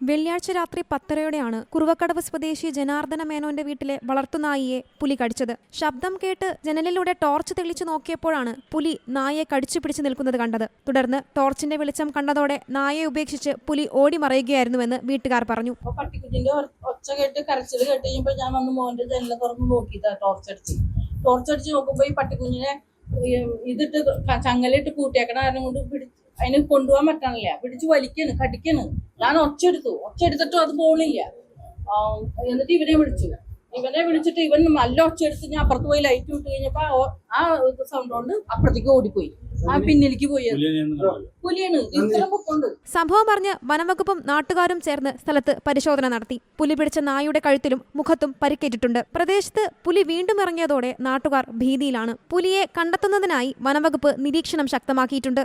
വെള്ളിയാഴ്ച രാത്രി പത്തരയോടെയാണ് കുറുവക്കടവ് സ്വദേശി ജനാർദ്ദന മേനോന്റെ വീട്ടിലെ വളർത്തുനായിയെ പുലി കടിച്ചത്. ശബ്ദം കേട്ട് ജനലിലൂടെ ടോർച്ച് തെളിച്ചു നോക്കിയപ്പോഴാണ് പുലി നായയെ കടിച്ചു പിടിച്ചു നിൽക്കുന്നത് കണ്ടത്. തുടർന്ന് ടോർച്ചിന്റെ വെളിച്ചം കണ്ടതോടെ നായയെ ഉപേക്ഷിച്ച് പുലി ഓടി മറയുകയായിരുന്നുവെന്ന് വീട്ടുകാർ പറഞ്ഞു. പട്ടിക്കുഞ്ഞിന്റെ ഒച്ച കേട്ട് കരച്ചിൽ കേട്ട് കഴിയുമ്പോൾ ഞാൻ വന്ന് മോന്റെ ജനല തുറന്ന് നോക്കിയതാ ടോർച്ചടിച്ച് ടോർച്ചടിച്ച് നോക്കുമ്പോ ഈ പട്ടിക്കുഞ്ഞിനെ ഈ ഇതിട്ട് ക- ചങ്ങലിട്ട് കൂട്ടിയേക്കണ കാരണം കൊണ്ട് പിടിച്ച് അതിന് കൊണ്ടുപോകാൻ പറ്റണില്ല. പിടിച്ച് വലിക്കാണ് കടിക്കാണ്. ഞാൻ ഒച്ചെടുത്തു. ഒച്ചെടുത്തിട്ടും അത് പോണില്ല. എന്നിട്ട് ഇവനെ വിളിച്ചു. ഇവനെ വിളിച്ചിട്ട് ഇവൻ നല്ല ഒച്ചെടുത്ത് ഞാൻ അപ്പുറത്ത് പോയി ലൈറ്റ് വിട്ട് കഴിഞ്ഞപ്പോ ആ സൗണ്ട് കൊണ്ട് അപ്പുറത്തേക്ക് ഓടിപ്പോയി. ആ പിന്നിലേക്ക് പോയി. പുലിയാണ്. സംഭവം അറിഞ്ഞ് വനംവകുപ്പും നാട്ടുകാരും ചേർന്ന് സ്ഥലത്ത് പരിശോധന നടത്തി. പുലി പിടിച്ച നായയുടെ കഴുത്തിലും മുഖത്തും പരിക്കേറ്റിട്ടുണ്ട്. പ്രദേശത്ത് പുലി വീണ്ടും ഇറങ്ങിയതോടെ നാട്ടുകാർ ഭീതിയിലാണ്. പുലിയെ കണ്ടെത്തുന്നതിനായി വനംവകുപ്പ് നിരീക്ഷണം ശക്തമാക്കിയിട്ടുണ്ട്.